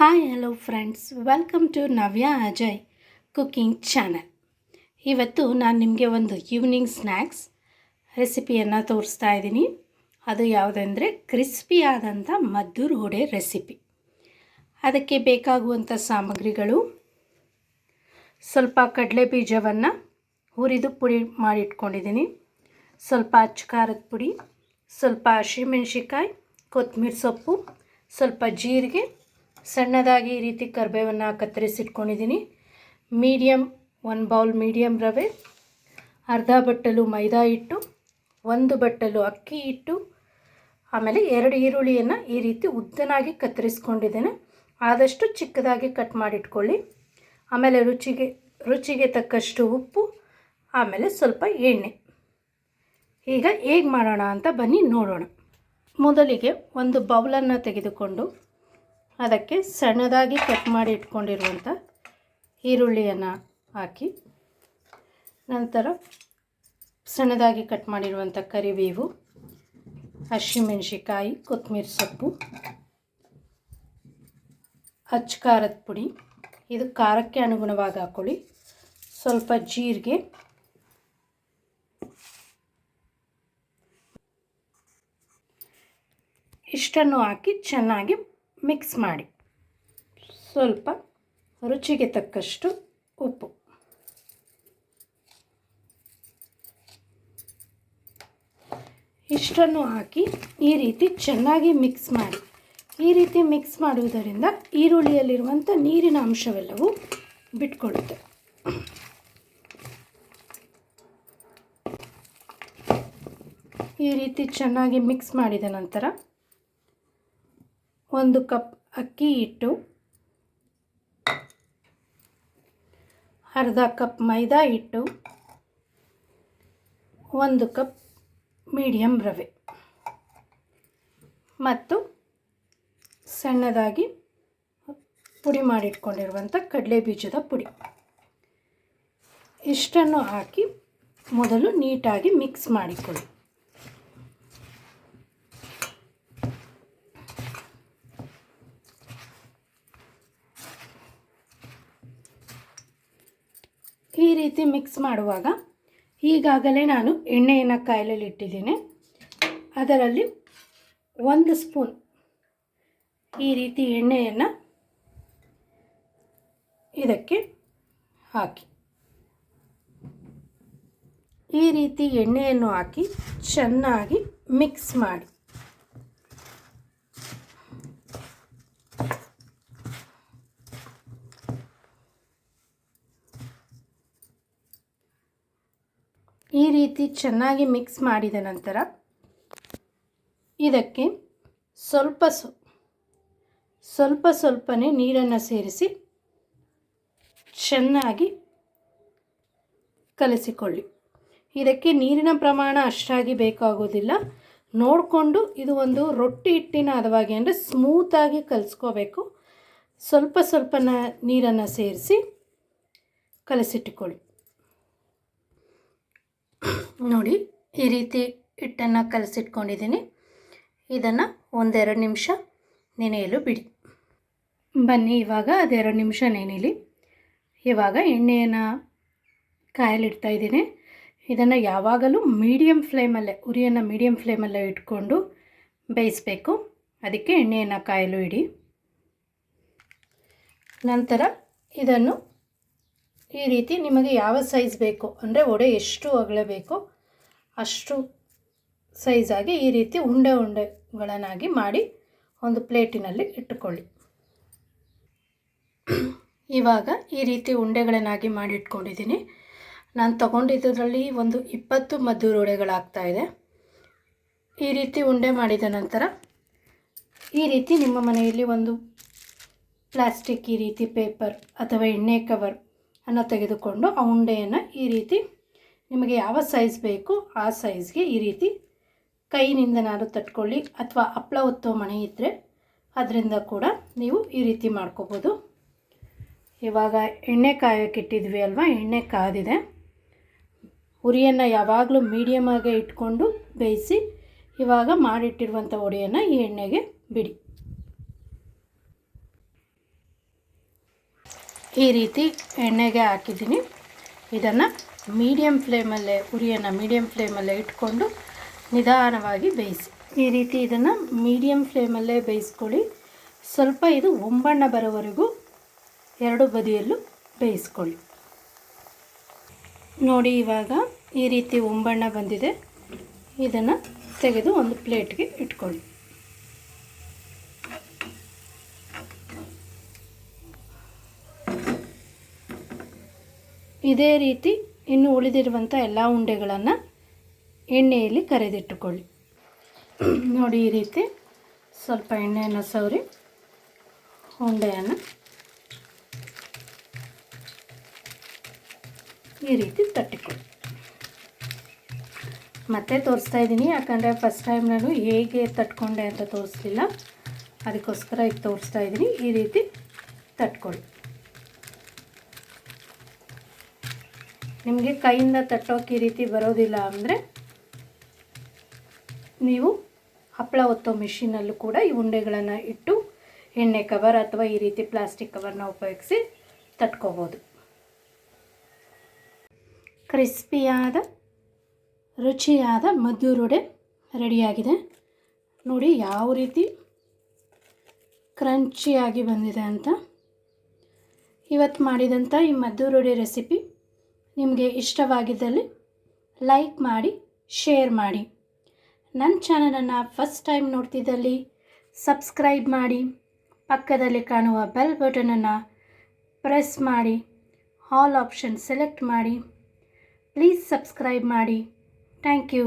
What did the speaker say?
Hi hello friends welcome to Navya Ajay cooking channel ಇವತ್ತು ನಾನು ನಿಮಗೆ ಒಂದು ಈವ್ನಿಂಗ್ ಸ್ನ್ಯಾಕ್ಸ್ ರೆಸಿಪಿಯನ್ನು ತೋರಿಸ್ತಾ ಇದ್ದೀನಿ. ಅದು ಯಾವುದಂದರೆ ಕ್ರಿಸ್ಪಿಯಾದಂಥ ಮದ್ದೂರು ಹೊಡೆ ರೆಸಿಪಿ ಅದಕ್ಕೆ ಬೇಕಾಗುವಂಥ ಸಾಮಗ್ರಿಗಳು, ಸ್ವಲ್ಪ ಕಡಲೆ ಬೀಜವನ್ನು ಹುರಿದು ಪುಡಿ ಮಾಡಿಟ್ಕೊಂಡಿದ್ದೀನಿ. ಸ್ವಲ್ಪ ಅಚ್ಚು ಖಾರದ ಪುಡಿ, ಸ್ವಲ್ಪ ಹಸಿಮೆಣ್ಸಿಕಾಯಿ ಕೊತ್ತಂಬರಿ ಸೊಪ್ಪು, ಸ್ವಲ್ಪ ಜೀರಿಗೆ ಸಣ್ಣದಾಗಿ ಈ ರೀತಿ ಕರಿಬೇವನ್ನು ಕತ್ತರಿಸಿಟ್ಕೊಂಡಿದ್ದೀನಿ. ಮೀಡಿಯಮ್ ಒಂದು ಬೌಲ್ ಮೀಡಿಯಮ್ ರವೆ, ಅರ್ಧ ಬಟ್ಟಲು ಮೈದಾ ಹಿಟ್ಟು, ಒಂದು ಬಟ್ಟಲು ಅಕ್ಕಿ ಹಿಟ್ಟು, ಆಮೇಲೆ ಎರಡು ಈರುಳ್ಳಿಯನ್ನು ಈ ರೀತಿ ಉದ್ದನಾಗಿ ಕತ್ತರಿಸ್ಕೊಂಡಿದ್ದೇನೆ. ಆದಷ್ಟು ಚಿಕ್ಕದಾಗಿ ಕಟ್ ಮಾಡಿಟ್ಕೊಳ್ಳಿ. ಆಮೇಲೆ ರುಚಿಗೆ ರುಚಿಗೆ ತಕ್ಕಷ್ಟು ಉಪ್ಪು, ಆಮೇಲೆ ಸ್ವಲ್ಪ ಎಣ್ಣೆ. ಈಗ ಹೇಗೆ ಮಾಡೋಣ ಅಂತ ಬನ್ನಿ ನೋಡೋಣ. ಮೊದಲಿಗೆ ಒಂದು ಬೌಲನ್ನು ತೆಗೆದುಕೊಂಡು ಅದಕ್ಕೆ ಸಣ್ಣದಾಗಿ ಕಟ್ ಮಾಡಿ ಇಟ್ಕೊಂಡಿರುವಂಥ ಈರುಳ್ಳಿಯನ್ನು ಹಾಕಿ, ನಂತರ ಸಣ್ಣದಾಗಿ ಕಟ್ ಮಾಡಿರುವಂಥ ಕರಿಬೇವು ಹಸಿಮೆಣಸಿಕಾಯಿ ಕೊತ್ತಂಬರಿ ಸೊಪ್ಪು, ಅಚ್ಚ ಖಾರದ ಪುಡಿ. ಇದು ಖಾರಕ್ಕೆ ಅನುಗುಣವಾಗಿ ಹಾಕ್ಕೊಳ್ಳಿ ಸ್ವಲ್ಪ ಜೀರಿಗೆ, ಇಷ್ಟನ್ನು ಹಾಕಿ ಚೆನ್ನಾಗಿ ಮಿಕ್ಸ್ ಮಾಡಿ ಸ್ವಲ್ಪ ರುಚಿಗೆ ತಕ್ಕಷ್ಟು ಉಪ್ಪು. ಇಷ್ಟನ್ನು ಹಾಕಿ ಈ ರೀತಿ ಚೆನ್ನಾಗಿ ಮಿಕ್ಸ್ ಮಾಡಿ. ಈ ರೀತಿ ಮಿಕ್ಸ್ ಮಾಡುವುದರಿಂದ ಈರುಳ್ಳಿಯಲ್ಲಿರುವಂಥ ನೀರಿನ ಅಂಶವೆಲ್ಲವೂ ಬಿಟ್ಕೊಳ್ಳುತ್ತೆ ಈ ರೀತಿ ಚೆನ್ನಾಗಿ ಮಿಕ್ಸ್ ಮಾಡಿದ ನಂತರ ಒಂದು ಕಪ್ ಅಕ್ಕಿ ಹಿಟ್ಟು, ಅರ್ಧ ಕಪ್ ಮೈದಾ ಹಿಟ್ಟು, ಒಂದು ಕಪ್ ಮೀಡಿಯಮ್ ರವೆ ಮತ್ತು ಸಣ್ಣದಾಗಿ ಪುಡಿ ಮಾಡಿಟ್ಕೊಂಡಿರುವಂಥ ಕಡಲೆ ಬೀಜದ ಪುಡಿ. ಇಷ್ಟನ್ನು ಹಾಕಿ ಮೊದಲು ನೀಟಾಗಿ ಮಿಕ್ಸ್ ಮಾಡಿಕೊಳ್ಳಿ ಈ ರೀತಿ ಮಿಕ್ಸ್ ಮಾಡುವಾಗ ಈಗಾಗಲೇ ನಾನು ಎಣ್ಣೆಯನ್ನು ಕಾಯಲಲ್ಲಿ ಇಟ್ಟಿದ್ದೀನಿ. ಅದರಲ್ಲಿ ಒಂದು ಸ್ಪೂನ್ ಈ ರೀತಿ ಎಣ್ಣೆಯನ್ನು ಇದಕ್ಕೆ ಹಾಕಿ. ಈ ರೀತಿ ಎಣ್ಣೆಯನ್ನು ಹಾಕಿ ಚೆನ್ನಾಗಿ ಮಿಕ್ಸ್ ಮಾಡಿ. ಈ ರೀತಿ ಚೆನ್ನಾಗಿ ಮಿಕ್ಸ್ ಮಾಡಿದ ನಂತರ ಇದಕ್ಕೆ ಸ್ವಲ್ಪ ಸ್ವಲ್ಪ ಸ್ವಲ್ಪನೇ ನೀರನ್ನು ಸೇರಿಸಿ ಚೆನ್ನಾಗಿ ಕಲಿಸಿಕೊಳ್ಳಿ. ಇದಕ್ಕೆ ನೀರಿನ ಪ್ರಮಾಣ ಅಷ್ಟಾಗಿ ಬೇಕಾಗೋದಿಲ್ಲ. ನೋಡಿಕೊಂಡು ಇದು ಒಂದು ರೊಟ್ಟಿ ಹಿಟ್ಟಿನ ಹದವಾಗಿ ಅಂದರೆ ಸ್ಮೂತಾಗಿ ಕಲಿಸ್ಕೋಬೇಕು. ಸ್ವಲ್ಪ ಸ್ವಲ್ಪ ನೀರನ್ನು ಸೇರಿಸಿ ಕಲಸಿಟ್ಟುಕೊಳ್ಳಿ. ನೋಡಿ, ಈ ರೀತಿ ಹಿಟ್ಟನ್ನು ಕಲಸಿಟ್ಕೊಂಡಿದ್ದೀನಿ. ಇದನ್ನು ಒಂದೆರಡು ನಿಮಿಷ ನೆನೆಯಲು ಬಿಡಿ. ಬನ್ನಿ, ಇವಾಗ ಅದೆರಡು ನಿಮಿಷ ನೆನೆಯಲಿ. ಇವಾಗ ಎಣ್ಣೆಯನ್ನು ಕಾಯಲಿಡ್ತಾ ಇದ್ದೀನಿ. ಇದನ್ನು ಯಾವಾಗಲೂ ಮೀಡಿಯಮ್ ಫ್ಲೇಮಲ್ಲೇ, ಉರಿಯನ್ನು ಮೀಡಿಯಮ್ ಫ್ಲೇಮಲ್ಲೇ ಇಟ್ಕೊಂಡು ಬೇಯಿಸಬೇಕು. ಅದಕ್ಕೆ ಎಣ್ಣೆಯನ್ನು ಕಾಯಲು ಇಡಿ. ನಂತರ ಇದನ್ನು ಈ ರೀತಿ ನಿಮಗೆ ಯಾವ ಸೈಜ್ ಬೇಕು? ಅಂದರೆ ಒಡೆ ಎಷ್ಟು ಅಗಲ ಬೇಕು? ಅಷ್ಟು ಸೈಜಾಗಿ ಈ ರೀತಿ ಉಂಡೆ ಉಂಡೆಗಳನ್ನಾಗಿ ಮಾಡಿ ಒಂದು ಪ್ಲೇಟಿನಲ್ಲಿ ಇಟ್ಟುಕೊಳ್ಳಿ. ಇವಾಗ ಈ ರೀತಿ ಉಂಡೆಗಳನ್ನಾಗಿ ಮಾಡಿ ಇಟ್ಕೊಂಡಿದ್ದೀನಿ. ನಾನು ತಗೊಂಡಿದ್ದರಲ್ಲಿ ಒಂದು ಇಪ್ಪತ್ತು ಮದ್ದೂರು ಇದೆ. ಈ ರೀತಿ ಉಂಡೆ ಮಾಡಿದ ನಂತರ ಈ ರೀತಿ ನಿಮ್ಮ ಮನೆಯಲ್ಲಿ ಒಂದು ಪ್ಲಾಸ್ಟಿಕ್ ಈ ರೀತಿ ಪೇಪರ್ ಅಥವಾ ಎಣ್ಣೆ ಕವರ್ ಅನ್ನು ತೆಗೆದುಕೊಂಡು ಆ ಉಂಡೆಯನ್ನು ಈ ರೀತಿ ನಿಮಗೆ ಯಾವ ಸೈಜ್ ಬೇಕು ಆ ಸೈಜ್ಗೆ ಈ ರೀತಿ ಕೈನಿಂದನಾದರೂ ತಟ್ಕೊಳ್ಳಿ ಅಥವಾ ಹಪ್ಪಳ ಒತ್ತೋ ಮಣೆ ಇದ್ದರೆ ಅದರಿಂದ ಕೂಡ ನೀವು ಈ ರೀತಿ ಮಾಡ್ಕೋಬೋದು. ಇವಾಗ ಎಣ್ಣೆ ಕಾಯಕ್ಕಿಟ್ಟಿದ್ವಿ ಅಲ್ವಾ? ಎಣ್ಣೆ ಕಾದಿದೆ. ಉರಿಯನ್ನು ಯಾವಾಗಲೂ ಮೀಡಿಯಮಾಗೆ ಇಟ್ಕೊಂಡು ಬೇಯಿಸಿ ಇವಾಗ ಮಾಡಿಟ್ಟಿರುವಂಥ ಒಡೆಯನ್ನು ಈ ಎಣ್ಣೆಗೆ ಬಿಡಿ. ಈ ರೀತಿ ಎಣ್ಣೆಗೆ ಹಾಕಿದ್ದೀನಿ. ಇದನ್ನು ಮೀಡಿಯಮ್ ಫ್ಲೇಮಲ್ಲೇ ಉರಿಯನ್ನು ಮೀಡಿಯಮ್ ಫ್ಲೇಮಲ್ಲೇ ಇಟ್ಕೊಂಡು ನಿಧಾನವಾಗಿ ಬೇಯಿಸಿ. ಈ ರೀತಿ ಇದನ್ನು ಮೀಡಿಯಮ್ ಫ್ಲೇಮಲ್ಲೇ ಬೇಯಿಸ್ಕೊಳ್ಳಿ. ಸ್ವಲ್ಪ ಇದು ಒಂಬಣ್ಣ ಬರೋವರೆಗೂ ಎರಡು ಬದಿಯಲ್ಲೂ ಬೇಯಿಸ್ಕೊಳ್ಳಿ. ನೋಡಿ ಇವಾಗ ಈ ರೀತಿ ಒಂಬಣ್ಣ ಬಂದಿದೆ. ಇದನ್ನು ತೆಗೆದು ಒಂದು ಪ್ಲೇಟ್ಗೆ ಇಟ್ಕೊಳ್ಳಿ. ಇದೇ ರೀತಿ ಇನ್ನು ಉಳಿದಿರುವಂಥ ಎಲ್ಲ ಉಂಡೆಗಳನ್ನು ಎಣ್ಣೆಯಲ್ಲಿ ಕರೆದಿಟ್ಟುಕೊಳ್ಳಿ. ನೋಡಿ ಈ ರೀತಿ ಸ್ವಲ್ಪ ಎಣ್ಣೆಯನ್ನು ಸವರಿ ಉಂಡೆಯನ್ನು ಈ ರೀತಿ ತಟ್ಟಿಕೊಳ್ಳಿ. ಮತ್ತೆ ತೋರಿಸ್ತಾ ಇದ್ದೀನಿ, ಯಾಕಂದರೆ ಫಸ್ಟ್ ಟೈಮ್ ನಾನು ಹೇಗೆ ತಟ್ಕೊಂಡೆ ಅಂತ ತೋರಿಸ್ಲಿಲ್ಲ. ಅದಕ್ಕೋಸ್ಕರ ಈಗ ತೋರಿಸ್ತಾ ಇದ್ದೀನಿ, ಈ ರೀತಿ ತಟ್ಕೊಳ್ಳಿ. ನಿಮಗೆ ಕೈಯಿಂದ ತಟ್ಟೋಕೆ ಈ ರೀತಿ ಬರೋದಿಲ್ಲ ಅಂದರೆ ನೀವು ಹಪ್ಪಳ ಒತ್ತೋ ಮಿಷಿನಲ್ಲೂ ಕೂಡ ಈ ಉಂಡೆಗಳನ್ನು ಇಟ್ಟು ಎಣ್ಣೆ ಕವರ್ ಅಥವಾ ಈ ರೀತಿ ಪ್ಲಾಸ್ಟಿಕ್ ಕವರ್ನ ಉಪಯೋಗಿಸಿ ತಟ್ಕೋಬೋದು. ಕ್ರಿಸ್ಪಿಯಾದ, ರುಚಿಯಾದ ಮದ್ದೂರುಡೆ ರೆಡಿಯಾಗಿದೆ. ನೋಡಿ ಯಾವ ರೀತಿ ಕ್ರಂಚಿಯಾಗಿ ಬಂದಿದೆ ಅಂತ. ಇವತ್ತು ಮಾಡಿದಂಥ ಈ ಮದ್ದೂರುಡೆ ರೆಸಿಪಿ ನಿಮಗೆ ಇಷ್ಟವಾಗಿದ್ದಲ್ಲಿ ಲೈಕ್ ಮಾಡಿ, ಶೇರ್ ಮಾಡಿ. ನನ್ನ ಚಾನಲನ್ನು ಫಸ್ಟ್ ಟೈಮ್ ನೋಡ್ತಿದ್ದಲ್ಲಿ ಸಬ್ಸ್ಕ್ರೈಬ್ ಮಾಡಿ, ಪಕ್ಕದಲ್ಲಿ ಕಾಣುವ ಬೆಲ್ ಬಟನನ್ನು ಪ್ರೆಸ್ ಮಾಡಿ ಆಲ್ ಆಪ್ಷನ್ ಸೆಲೆಕ್ಟ್ ಮಾಡಿ. ಪ್ಲೀಸ್ ಸಬ್ಸ್ಕ್ರೈಬ್ ಮಾಡಿ. Thank you.